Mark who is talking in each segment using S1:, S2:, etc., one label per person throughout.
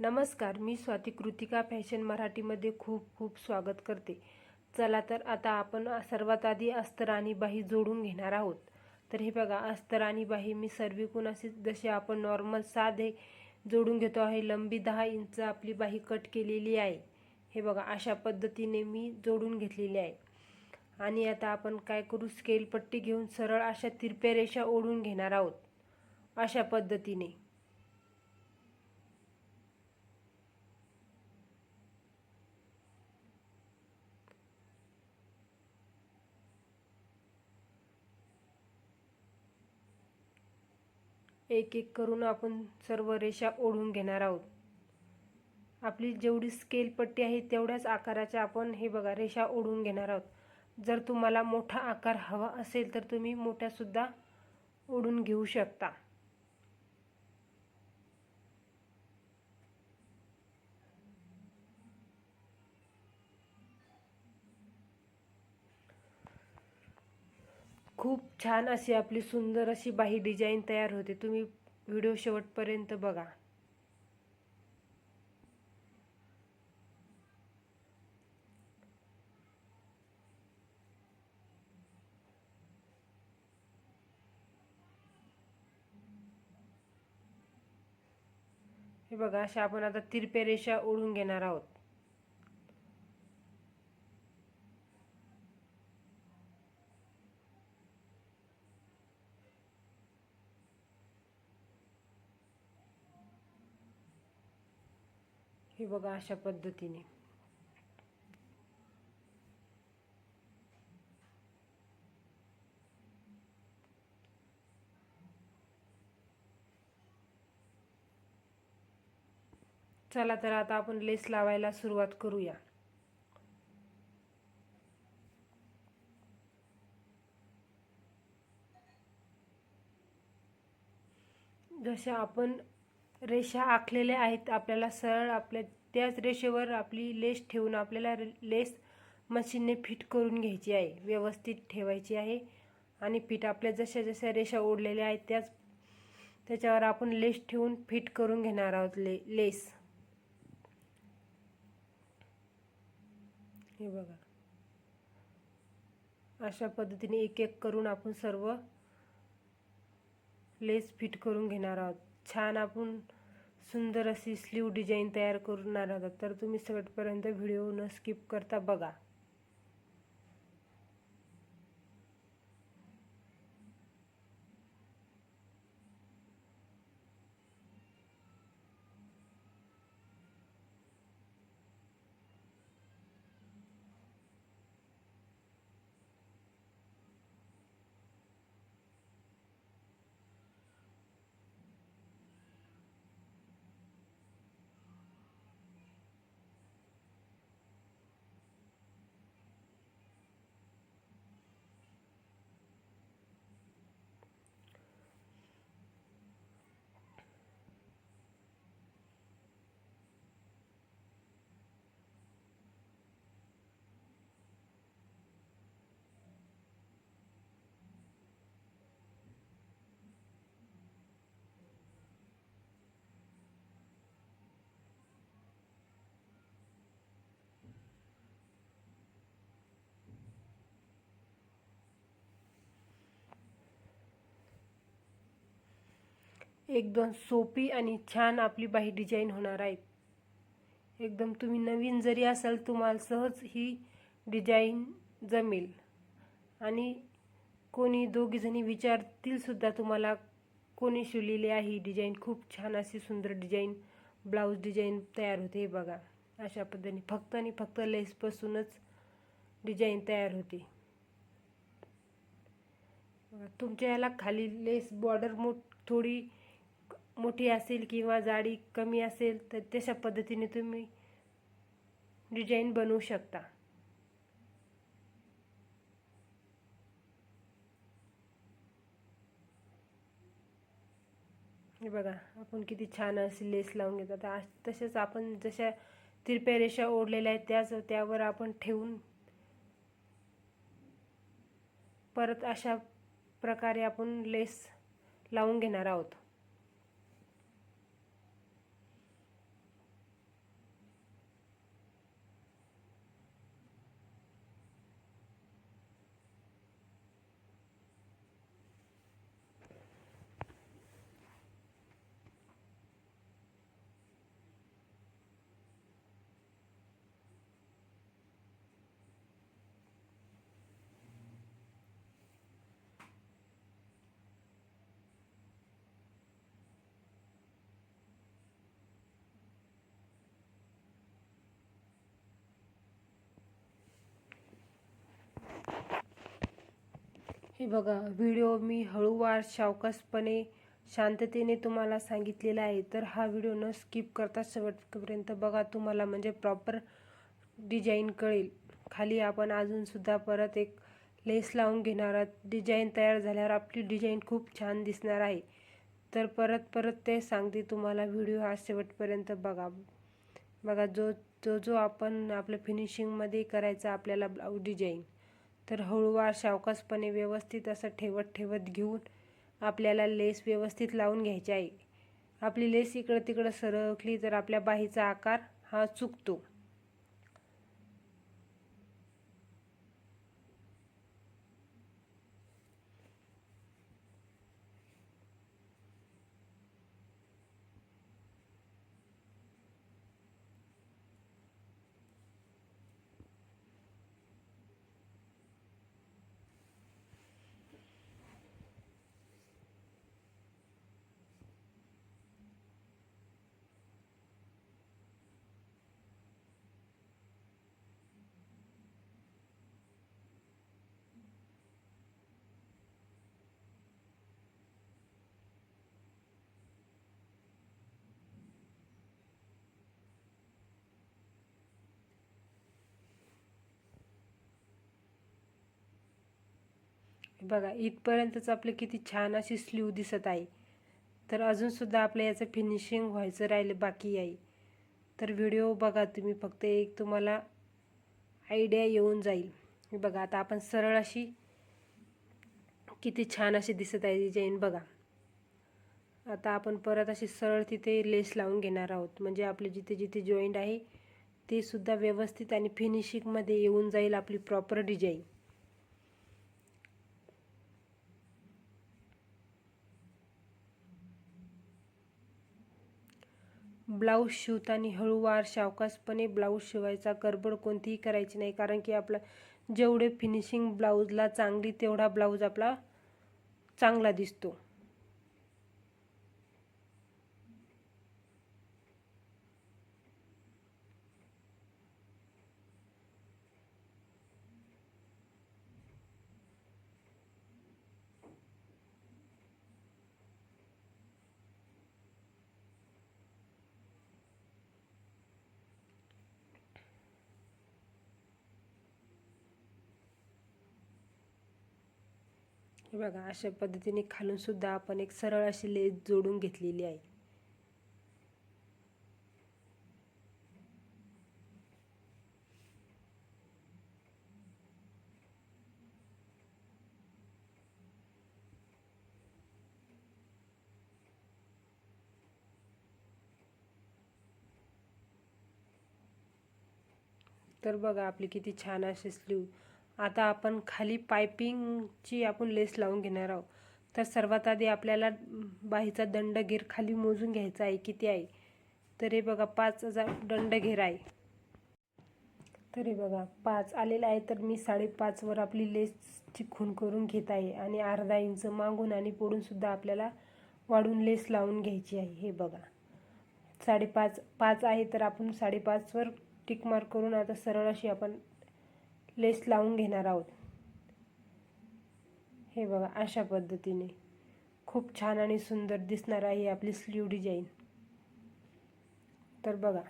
S1: नमस्कार मी स्वाती कृतिका फॅशन मराठीमध्ये खूप खूप स्वागत करते. चला तर आता आपण सर्वात आधी अस्तर आणि बाही जोडून घेणार आहोत. तर हे बघा अस्तर आणि बाही मी सर्विकून असे जसे आपण नॉर्मल साधे जोडून घेतो आहे लंबी दहा इंच आपली बाही कट केलेली आहे. हे बघा अशा पद्धतीने मी जोडून घेतलेली आहे. आणि आता आपण काय करू स्केल पट्टी घेऊन सरळ अशा तिरप्या रेषा ओढून घेणार आहोत. अशा पद्धतीने. एक एक करून आपण सर्व रेषा ओढून घेणार आहोत. आपली जेवढी स्केल पट्टी आहे तेवढ्याच आकाराच्या आपण हे बघा रेषा ओढून घेणार आहोत. जर तुम्हाला मोठा आकार हवा असेल तर तुम्ही मोठ्यासुद्धा ओढून घेऊ शकता. खूप छान अशी आपली सुंदर अशी बाही डिझाईन तयार होते. तुम्ही व्हिडिओ शेवटपर्यंत बघा. हे बघा अशा आपण आता तिरपे रेषा ओढून घेणार आहोत. बघा अशा पद्धतीने. चला तर आता आपण लेस लावायला सुरुवात करूया. जशा आपण रेषा आखलेल्या आहेत आपल्याला सरळ आपल्या त्याच रेषेवर आपली लेस ठेवून आपल्याला लेस मशीनने फिट करून घ्यायची आहे. व्यवस्थित ठेवायची आहे. आणि फिट आपल्या जशा जशा रेषा ओढलेल्या आहेत त्याच त्याच्यावर आपण लेस ठेवून फिट करून घेणार आहोत ले लेस. हे बघा. अशा पद्धतीने एक एक करून आपण सर्व लेस फिट करून घेणार आहोत. छान आपण सुंदर अशी स्लीव डिझाईन तयार करून आहात. तर तुम्ही शेवटपर्यंत व्हिडिओ न स्किप करता बघा. एकदम सोपी आणि छान आपली बाही डिझाईन होणार आहेत एकदम तुम्ही नवीन जरी असाल तुम्हाला सहज ही डिझाईन जमेल. आणि कोणी दोघीजणी विचारतील सुद्धा तुम्हाला कोणी शिवलेली आहे ही डिझाईन खूप छान अशी सुंदर डिझाईन ब्लाऊज डिझाईन तयार होते हे बघा. अशा पद्धतीने फक्त आणि फक्त लेसपासूनच डिझाईन तयार होते. तुमच्या याला खाली लेस बॉर्डर मोठ थोडी मोठी असेल किंवा जाडी कमी असेल तर तशा पद्धतीने तुम्ही डिझाईन बनवू शकता. हे बघा आपण किती छान अशी लेस लावून घेतो. आता तसेच आपण जशा तिरप्या रेषा ओढलेल्या आहेत त्याच त्यावर आपण ठेवून परत अशा प्रकारे आपण लेस लावून घेणार आहोत. हे बघा व्हिडिओ मी हळूवार सावकाशपणे शांततेने तुम्हाला सांगितलेला आहे. तर हा व्हिडिओ न स्किप करता शेवटपर्यंत बघा तुम्हाला म्हणजे प्रॉपर डिझाईन कळेल. खाली आपण अजूनसुद्धा परत एक लेस लावून घेणार आहोत. डिझाईन तयार झाल्यावर आपली डिझाईन खूप छान दिसणार आहे. तर परत परत ते सांगते तुम्हाला व्हिडिओ हा शेवटपर्यंत बघा. बघा जो जो जो आपण आपलं फिनिशिंगमध्ये करायचा आपल्याला ब्लाऊज डिझाईन तर हळूवार शावकासपणे व्यवस्थित असं ठेवत ठेवत घेऊन आपल्याला लेस व्यवस्थित लावून घ्यायची आहे. आपली लेस इकडं तिकडं सरकली तर आपल्या बाहीचा आकार हा चुकतो. बघा इथपर्यंतच आपलं किती छान अशी स्लीव दिसत आहे. तर अजूनसुद्धा आपलं याचं फिनिशिंग व्हायचं राहिलं बाकी आहे. तर व्हिडिओ बघा तुम्ही फक्त एक तुम्हाला आयडिया येऊन जाईल. बघा आता आपण सरळ अशी किती छान अशी दिसत आहे डिझाईन बघा. आता आपण परत अशी सरळ तिथे लेस लावून घेणार आहोत. म्हणजे आपले जिथे जिथे जॉईंट आहे ते सुद्धा व्यवस्थित आणि फिनिशिंगमध्ये येऊन जाईल आपली प्रॉपर डिझाईन ब्लाऊज शिवताना हळूवार सावकाशपणे ब्लाऊज शिवायचा गडबड कोणतीही करायची नाही. कारण की आपला जेवढे फिनिशिंग ब्लाऊजला चांगली तेवढा ब्लाऊज आपला चांगला दिसतो. हे बघा अशा पद्धतीने खालून सुद्धा आपण एक सरळ अशी लेस जोडून घेतलेली आहे. तर बघा आपली किती छान अशी स्लीव आता आपण खाली पायपिंगची आपण लेस लावून घेणार आहोत. तर सर्वात आधी आपल्याला बाहीचा दंड घेर खाली मोजून घ्यायचा आहे किती आहे? तर हे बघा पाच हजार दंड घेर आहे. तर हे बघा पाच आलेला आहे तर मी साडेपाचवर आपली लेसची खून करून घेत आहे आणि अर्धा इंच मागून आणि पुढूनसुद्धा आपल्याला वाढून लेस लावून घ्यायची आहे. हे बघा साडेपाच पाच आहे तर आपण साडेपाचवर टिकमार करून आता सरळ अशी आपण लेस लावून घेणार आहोत. हे बघा अशा पद्धतीने. खूप छान आणि सुंदर दिसणार आहे आपली स्लीव डिझाईन. तर बघा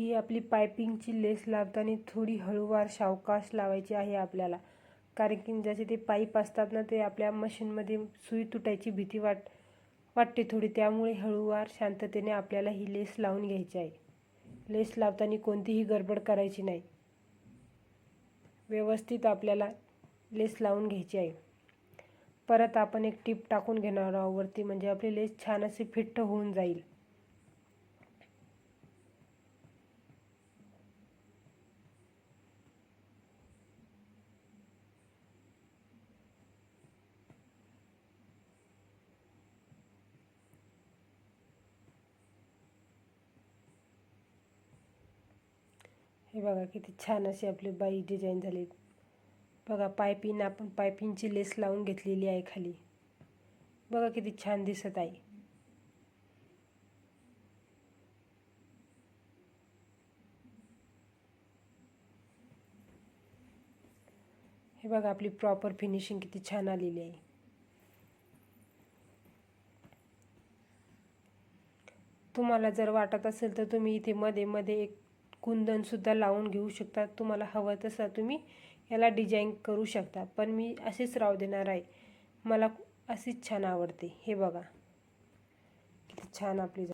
S1: ही आपली पायपिंगची लेस लावताना थोडी हळूवार सावकाश लावायची आहे आपल्याला. कारण की जसे ते पाईप असतात ना ते आपल्या मशीनमध्ये सुई तुटायची भीती वाट वाटते थोडी. त्यामुळे हळूवार शांततेने आपल्याला ही लेस लावून घ्यायची आहे. लेस लावताना कोणतीही गडबड करायची नाही. व्यवस्थित आपल्याला लेस लावून घ्यायची आहे. परत आपण एक टीप टाकून घेणार आहोत वरती. म्हणजे आपली लेस छान अशी फिट्ट होऊन जाईल. हे बघा किती छान अशी आपली बाई डिझाईन झाली. बघा पायपिंग आपण पायपिंगची लेस लावून घेतलेली आहे खाली. बघा किती छान दिसत आहे. हे बघा आपली प्रॉपर फिनिशिंग किती छान आलेली आहे. तुम्हाला जर वाटत असेल तर तुम्ही इथे मध्ये मध्ये एक कुंदनसुद्धा लावून घेऊ शकता. तुम्हाला हवं तसं तुम्ही याला डिझाईन करू शकता. पण मी असेच राव देणार आहे. मला अशीच छान आवडते. हे बघा. किती छान आपली